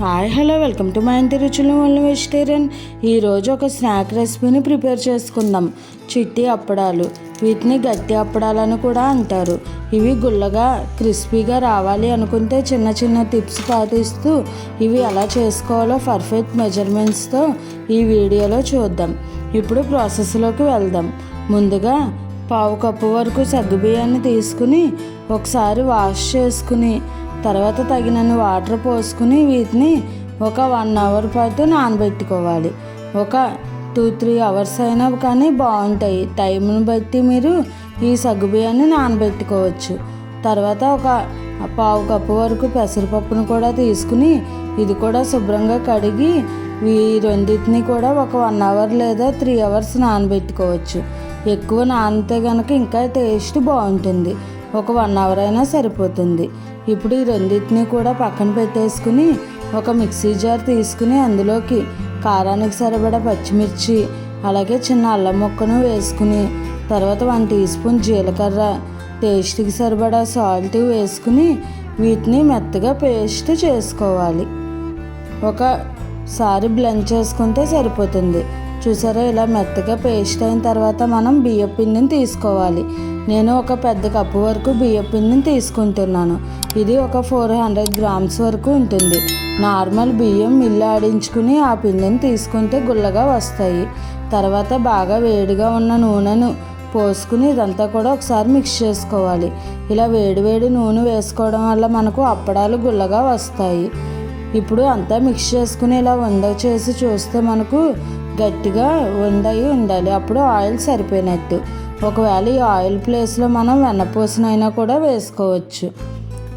Hi hello welcome to మా ఇంటి రుచులు వల్ల వెజిటేరియన్ ఈరోజు ఒక స్నాక్ రెసిపీని ప్రిపేర్ చేసుకుందాం. చిట్టి అప్పడాలు వీటిని గట్టి అప్పడాలని కూడా అంటారు. ఇవి గుల్లగా క్రిస్పీగా రావాలి అనుకుంటే చిన్న చిన్న టిప్స్ పాటిస్తూ ఇవి ఎలా చేసుకోవాలో పర్ఫెక్ట్ మెజర్మెంట్స్తో ఈ వీడియోలో చూద్దాం. ఇప్పుడు ప్రాసెస్లోకి వెళ్దాం. ముందుగా పావు కప్పు వరకు సగ్గుబియ్యాన్ని తీసుకుని ఒకసారి వాష్ చేసుకుని తర్వాత తగినన్ని వాటర్ పోసుకుని వీటిని ఒక వన్ అవర్ పాటు నానబెట్టుకోవాలి. ఒక టూ త్రీ అవర్స్ అయినా కానీ బాగుంటాయి. టైంని బట్టి మీరు ఈ సగ్గుబియ్యాన్ని నానబెట్టుకోవచ్చు. తర్వాత ఒక పావు కప్పు వరకు పెసరపప్పును కూడా తీసుకుని ఇది కూడా శుభ్రంగా కడిగి ఈ రెండింటిని కూడా ఒక వన్ అవర్ లేదా త్రీ అవర్స్ నానబెట్టుకోవచ్చు. ఎక్కువ నానితే కనుక ఇంకా టేస్ట్ బాగుంటుంది. ఒక వన్ అవర్ అయినా సరిపోతుంది. ఇప్పుడు ఈ రెండింటిని కూడా పక్కన పెట్టేసుకుని ఒక మిక్సీ జార్ తీసుకుని అందులోకి కారానికి సరిపడా పచ్చిమిర్చి అలాగే చిన్న అల్లం ముక్కను వేసుకుని తర్వాత వన్ టీ స్పూన్ జీలకర్ర టేస్ట్కి సరిపడా సాల్ట్ వేసుకుని వీటిని మెత్తగా పేస్ట్ చేసుకోవాలి. ఒకసారి బ్లెండ్ చేసుకుంటే సరిపోతుంది. చూసారా ఇలా మెత్తగా పేస్ట్ అయిన తర్వాత మనం బియ్య పిండిని తీసుకోవాలి. నేను ఒక పెద్ద కప్పు వరకు బియ్యం పిండిని తీసుకుంటున్నాను. ఇది ఒక ఫోర్ హండ్రెడ్ గ్రామ్స్ వరకు ఉంటుంది. నార్మల్ బియ్యం మిల్లు ఆడించుకుని ఆ పిండిని తీసుకుంటే గుల్లగా వస్తాయి. తర్వాత బాగా వేడిగా ఉన్న నూనెను పోసుకుని ఇదంతా కూడా ఒకసారి మిక్స్ చేసుకోవాలి. ఇలా వేడివేడి నూనె వేసుకోవడం వల్ల మనకు అప్పడాలు గుల్లగా వస్తాయి. ఇప్పుడు అంతా మిక్స్ చేసుకుని ఇలా వంద చేసి చూస్తే మనకు గట్టిగా వండయి ఉండాలి. అప్పుడు ఆయిల్ సరిపోయినట్టు. ఒకవేళ ఈ ఆయిల్ ప్లేస్లో మనం వెన్నపూసనైనా కూడా వేసుకోవచ్చు.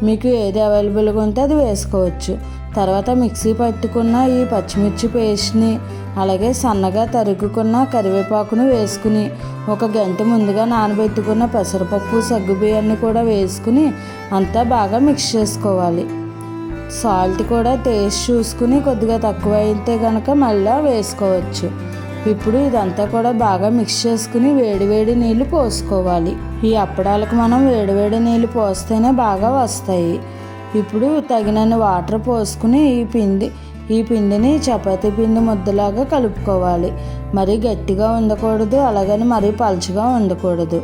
మీకు ఏది అవైలబుల్గా ఉంటే అది వేసుకోవచ్చు. తర్వాత మిక్సీ పట్టుకున్న ఈ పచ్చిమిర్చి పేస్ట్ని అలాగే సన్నగా తరుగుకున్న కరివేపాకును వేసుకుని ఒక గంట ముందుగా నానబెట్టుకున్న పెసరపప్పు సగ్గుబియ్యాన్ని కూడా వేసుకుని అంతా బాగా మిక్స్ చేసుకోవాలి. సాల్ట్ కూడా టేస్ట్ చూసుకుని కొద్దిగా తక్కువ అయితే కనుక మళ్ళీ వేసుకోవచ్చు. ఇప్పుడు ఇదంతా కూడా బాగా మిక్స్ చేసుకుని వేడివేడి నీళ్ళు పోసుకోవాలి. ఈ అప్పడాలకు మనం వేడివేడి నీళ్ళు పోస్తేనే బాగా వస్తాయి. ఇప్పుడు తగినన్ని వాటర్ పోసుకుని ఈ పిండి ఈ పిండిని చపాతీ పిండి ముద్దలాగా కలుపుకోవాలి. మరీ గట్టిగా ఉండకూడదు అలాగని మరీ పలుచగా ఉండకూడదు.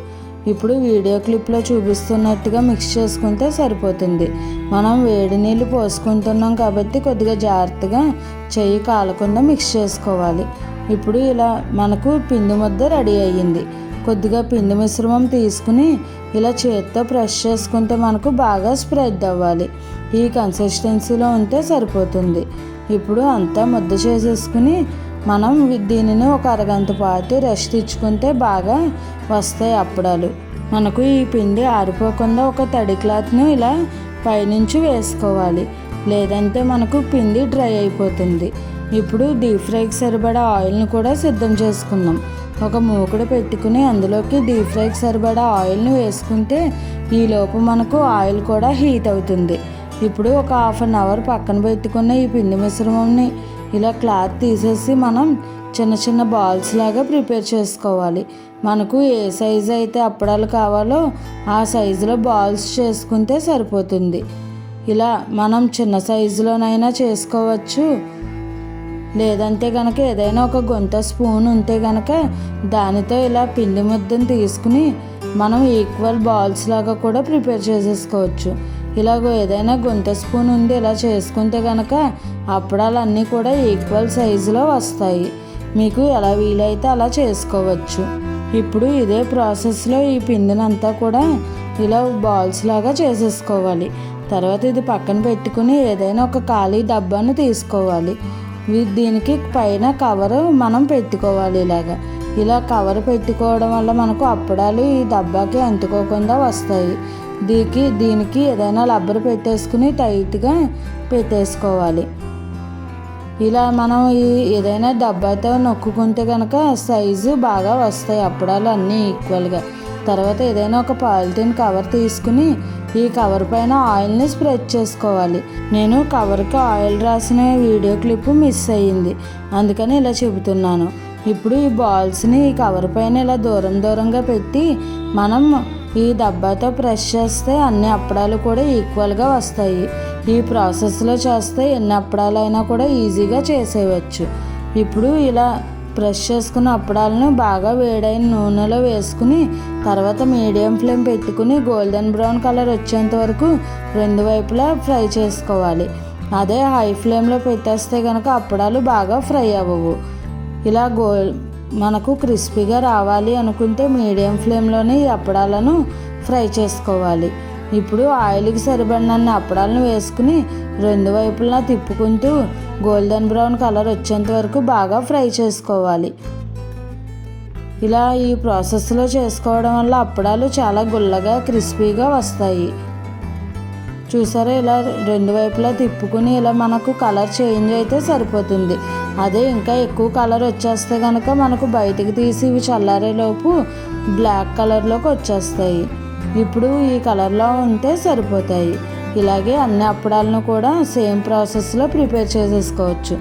ఇప్పుడు వీడియో క్లిప్లో చూపిస్తున్నట్టుగా మిక్స్ చేసుకుంటే సరిపోతుంది. మనం వేడి నీళ్ళు పోసుకుంటున్నాం కాబట్టి కొద్దిగా జాగ్రత్తగా చెయ్యి కాలకుండా మిక్స్ చేసుకోవాలి. ఇప్పుడు ఇలా మనకు పిండి ముద్ద రెడీ అయ్యింది. కొద్దిగా పిండి మిశ్రమం తీసుకుని ఇలా చేత్తో ప్రెష్ చేసుకుంటే మనకు బాగా స్ప్రెడ్ అవ్వాలి. ఈ కన్సిస్టెన్సీలో ఉంటే సరిపోతుంది. ఇప్పుడు అంతా ముద్ద చేసేసుకుని మనం దీనిని ఒక అరగంట పాటు రెస్ట్ ఇచ్చుకుంటే బాగా వస్తాయి అప్పడాలు. మనకు ఈ పిండి ఆరిపోకుండా ఒక తడి క్లాత్ను ఇలా పైనుంచి వేసుకోవాలి. లేదంటే మనకు పిండి డ్రై అయిపోతుంది. ఇప్పుడు డీప్ ఫ్రైకి సరిపడా ఆయిల్ని కూడా సిద్ధం చేసుకుందాం. ఒక మూకుడు పెట్టుకుని అందులోకి డీప్ ఫ్రైకి సరిపడా ఆయిల్ని వేసుకుంటే ఈలోపు మనకు ఆయిల్ కూడా హీట్ అవుతుంది. ఇప్పుడు ఒక హాఫ్ అన్ అవర్ పక్కన పెట్టుకున్న ఈ పిండి మిశ్రమంని ఇలా క్లాత్ తీసేసి మనం చిన్న చిన్న బాల్స్ లాగా ప్రిపేర్ చేసుకోవాలి. మనకు ఏ సైజు అయితే అప్పడాలు కావాలో ఆ సైజులో బాల్స్ చేసుకుంటే సరిపోతుంది. ఇలా మనం చిన్న సైజులోనైనా చేసుకోవచ్చు. లేదంటే కనుక ఏదైనా ఒక గుంత స్పూన్ ఉంటే కనుక దానితో ఇలా పిండి ముద్దను తీసుకుని మనం ఈక్వల్ బాల్స్ లాగా కూడా ప్రిపేర్ చేసేసుకోవచ్చు. ఇలాగో ఏదైనా గుంత స్పూన్ ఉంది ఇలా చేసుకుంటే కనుక అప్పడాలన్నీ కూడా ఈక్వల్ సైజులో వస్తాయి. మీకు ఎలా వీలైతే అలా చేసుకోవచ్చు. ఇప్పుడు ఇదే ప్రాసెస్లో ఈ పిండినంతా కూడా ఇలా బాల్స్ లాగా చేసేసుకోవాలి. తర్వాత ఇది పక్కన పెట్టుకుని ఏదైనా ఒక ఖాళీ డబ్బాను తీసుకోవాలి. దీనికి పైన కవర్ మనం పెట్టుకోవాలి ఇలాగా. ఇలా కవర్ పెట్టుకోవడం వల్ల మనకు అప్పడాలు ఈ డబ్బాకి అంటుకోకుండా వస్తాయి. దీనికి దీనికి ఏదైనా రబ్బర్ పెట్టేసుకుని టైట్గా పెట్టేసుకోవాలి. ఇలా మనం ఈ ఏదైనా డబ్బాతో నొక్కుకుంటే కనుక సైజు బాగా వస్తాయి అప్పడాలు అన్నీ ఈక్వల్గా. తర్వాత ఏదైనా ఒక పాలిథిన్ కవర్ తీసుకుని ఈ కవర్ పైన ఆయిల్ని స్ప్రెడ్ చేసుకోవాలి. నేను కవర్కి ఆయిల్ రాసిన వీడియో క్లిప్ మిస్ అయ్యింది. అందుకని ఇలా చెబుతున్నాను. ఇప్పుడు ఈ బాల్స్ని ఈ కవర్ పైన ఇలా దూరం దూరంగా పెట్టి మనం ఈ డబ్బాతో ప్రెస్ చేస్తే అన్ని అప్పడాలు కూడా ఈక్వల్గా వస్తాయి. ఈ ప్రాసెస్లో చేస్తే ఎన్ని అప్పడాలైనా కూడా ఈజీగా చేసేయవచ్చు. ఇప్పుడు ఇలా బ్రష్ చేసుకున్న అప్పడాలను బాగా వేడైన నూనెలో వేసుకుని తర్వాత మీడియం ఫ్లేమ్ పెట్టుకుని గోల్డెన్ బ్రౌన్ కలర్ వచ్చేంత వరకు రెండు వైపులా ఫ్రై చేసుకోవాలి. అదే హై ఫ్లేమ్లో పెట్టేస్తే కనుక అప్పడాలు బాగా ఫ్రై అవ్వవు. ఇలా గో మనకు క్రిస్పీగా రావాలి అనుకుంటే మీడియం ఫ్లేమ్లోనే ఈ అప్పడాలను ఫ్రై చేసుకోవాలి. ఇప్పుడు ఆయిల్కి సరిపడినన్ని అప్పడాలను వేసుకుని రెండు వైపులా తిప్పుకుంటూ గోల్డెన్ బ్రౌన్ కలర్ వచ్చేంత వరకు బాగా ఫ్రై చేసుకోవాలి. ఇలా ఈ ప్రాసెస్లో చేసుకోవడం వల్ల అప్పడాలు చాలా గుల్లగా క్రిస్పీగా వస్తాయి. చూసారా? ఇలా రెండు వైపులా తిప్పుకుని ఇలా మనకు కలర్ చేంజ్ అయితే సరిపోతుంది. అదే ఇంకా ఎక్కువ కలర్ వచ్చేస్తే కనుక మనకు బయటికి తీసి ఇవి చల్లారేలోపు బ్లాక్ కలర్లోకి వచ్చేస్తాయి. ఇప్పుడు ఈ కలర్లో ఉంటే సరిపోతాయి. ఇలాగే అన్ని అప్పడాలను కూడా సేమ్ ప్రాసెస్లో ప్రిపేర్ చేసేసుకోవచ్చు.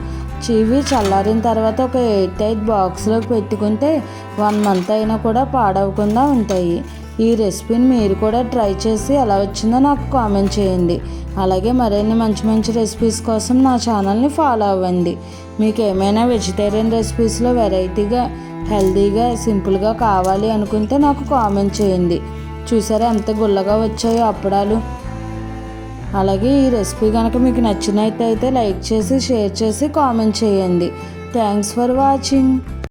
ఇవి చల్లారిన తర్వాత ఒక ఎయిట్ ఎయిట్ బాక్స్లోకి పెట్టుకుంటే వన్ మంత్ అయినా కూడా పాడవకుండా ఉంటాయి. ఈ రెసిపీని మీరు కూడా ట్రై చేసి ఎలా వచ్చిందో నాకు కామెంట్ చేయండి. అలాగే మరిన్ని మంచి మంచి రెసిపీస్ కోసం నా ఛానల్ని ఫాలో అవ్వండి. మీకు ఏమైనా వెజిటేరియన్ రెసిపీస్లో వెరైటీగా హెల్తీగా సింపుల్గా కావాలి అనుకుంటే నాకు కామెంట్ చేయండి. చూసారా ఎంత గుల్లగా వచ్చాయో అప్పడాలు. అలాగే ఈ రెసిపీ కనుక మీకు నచ్చినట్టయితే లైక్ చేసి షేర్ చేసి కామెంట్ చేయండి. Thanks for watching.